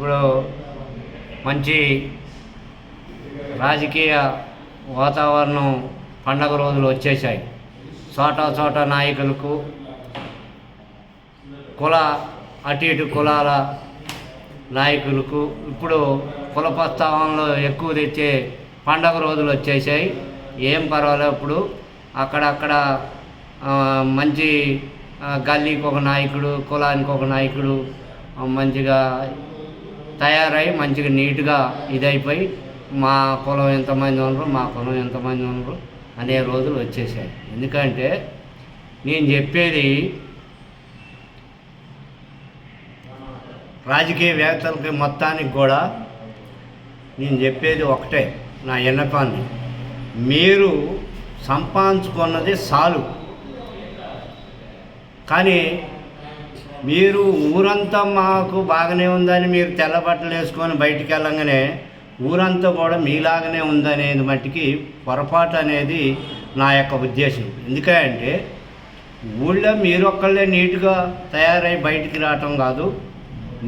ఇప్పుడు మంచి రాజకీయ వాతావరణం పండగ రోజులు వచ్చేసాయి చోట చోట నాయకులకు కుల అటు ఇటు కులాల నాయకులకు ఇప్పుడు కుల ప్రస్తావనలో ఎక్కువ తెచ్చే పండగ రోజులు వచ్చేసాయి ఏం పర్వాలేదు ఇప్పుడు. అక్కడక్కడ మంచి గల్లీకి ఒక నాయకుడు కులానికి ఒక నాయకుడు మంచిగా తయారై మంచిగా నీట్గా ఇదైపోయి మా కులం ఎంతమంది ఉన్నారు మా కులం ఎంతమంది ఉన్నారు అనే రోజులు వచ్చేసాయి. ఎందుకంటే నేను చెప్పేది రాజకీయవేత్తలకి మొత్తానికి కూడా నేను చెప్పేది ఒకటే నా ఎన్నపాన్ని మీరు సంపాదించుకున్నది సాలు కానీ మీరు ఊరంతా మాకు బాగానే ఉందని మీరు తెల్ల బట్టలు వేసుకొని బయటికి వెళ్ళంగానే ఊరంతా కూడా మీలాగానే ఉందనేది మట్టికి పొరపాటు అనేది నా యొక్క ఉద్దేశం. ఎందుకంటే ఊళ్ళో మీరు ఒక్కళ్ళే నీట్గా తయారై బయటికి రావటం కాదు.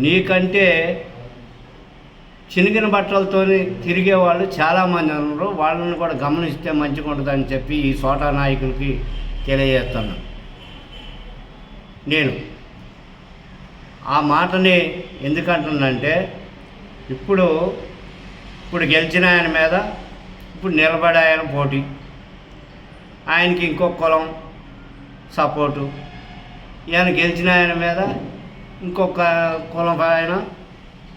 నీకంటే చినిగిన బట్టలతో తిరిగే వాళ్ళు చాలామంది ఉన్నారు. వాళ్ళని కూడా గమనిస్తే మంచిగా ఉంటుందని చెప్పి ఈ సోటా నాయకులకి తెలియజేస్తున్నాను. నేను ఆ మాటని ఎందుకంటున్నానంటే ఇప్పుడు ఇప్పుడు గెలిచిన ఆయన మీద ఇప్పుడు నిలబడే ఆయన పోటీ. ఆయనకి ఇంకో కులం సపోర్టు. ఈయన గెలిచిన ఆయన మీద ఇంకొక కులం ఆయన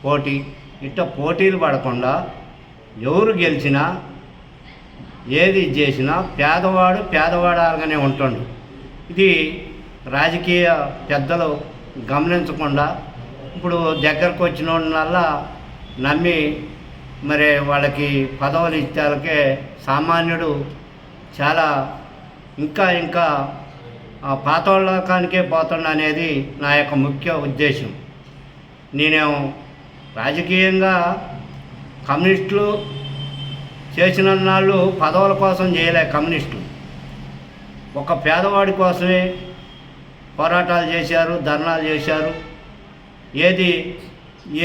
పోటీ. ఇట్ట పోటీలు పడకుండా ఎవరు గెలిచినా ఏది చేసినా పేదవాడు పేదవాడాలుగానే ఉంటుండు. ఇది రాజకీయ పెద్దలు గమనించకుండా ఇప్పుడు దగ్గరకు వచ్చిన వాళ్ళ నమ్మి మరి వాళ్ళకి పదవులు ఇచ్చేకే సామాన్యుడు చాలా ఇంకా ఇంకా ఆ పాతోళ్ళకానికే పోతుండ అనేది నా యొక్క ముఖ్య ఉద్దేశం. నేను రాజకీయంగా కమ్యూనిస్టులు చేసిన నాళ్ళు పదవుల కోసం చేయలే కమ్యూనిస్టులు. ఒక పేదవాడి కోసమే పోరాటాలు చేశారు ధర్నాలు చేశారు. ఏది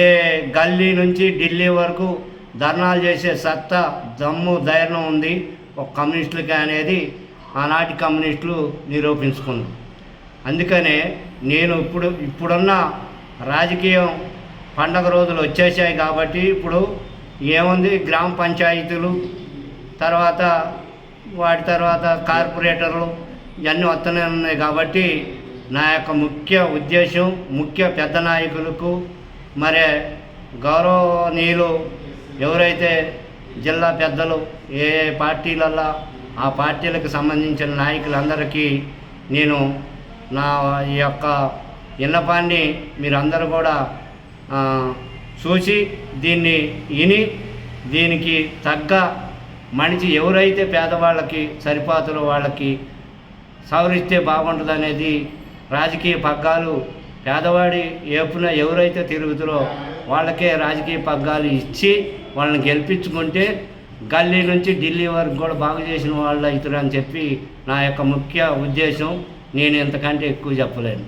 ఏ గల్లీ నుంచి ఢిల్లీ వరకు ధర్నాలు చేసే సత్తా దమ్ము ధైర్యం ఉంది. ఒక కమ్యూనిస్టులకి అనేది ఆనాటి కమ్యూనిస్టులు నిరూపించుకున్నారు అందుకనే నేను ఇప్పుడు ఇప్పుడున్న రాజకీయం పండగ రోజులు వచ్చేసాయి కాబట్టి ఇప్పుడు ఏముంది? గ్రామ పంచాయతీలు తర్వాత వాటి తర్వాత కార్పొరేటర్లు ఇవన్నీ వస్తూనే ఉన్నాయి కాబట్టి నా యొక్క ముఖ్య ఉద్దేశం ముఖ్య పెద్ద నాయకులకు మరి గౌరవనీయులు ఎవరైతే జిల్లా పెద్దలు ఏ ఏ పార్టీలల్లో ఆ పార్టీలకు సంబంధించిన నాయకులందరికీ నేను నా ఈ యొక్క విన్నపాన్ని మీరందరూ కూడా చూసి దీన్ని విని దీనికి తగ్గ మనిషి ఎవరైతే పేదవాళ్ళకి సరిపాతులు వాళ్ళకి సవరిస్తే బాగుంటుంది అనేది రాజకీయ పగ్గాలు పేదవాడి ఏపున ఎవరైతే తిరుగుతారో వాళ్ళకే రాజకీయ పగ్గాలు ఇచ్చి వాళ్ళని గెలిపించుకుంటే గల్లీ నుంచి ఢిల్లీ వరకు కూడా బాగు చేసిన వాళ్ళు అవుతారు అని చెప్పి నా యొక్క ముఖ్య ఉద్దేశం. నేను ఇంతకంటే ఎక్కువ చెప్పలేను.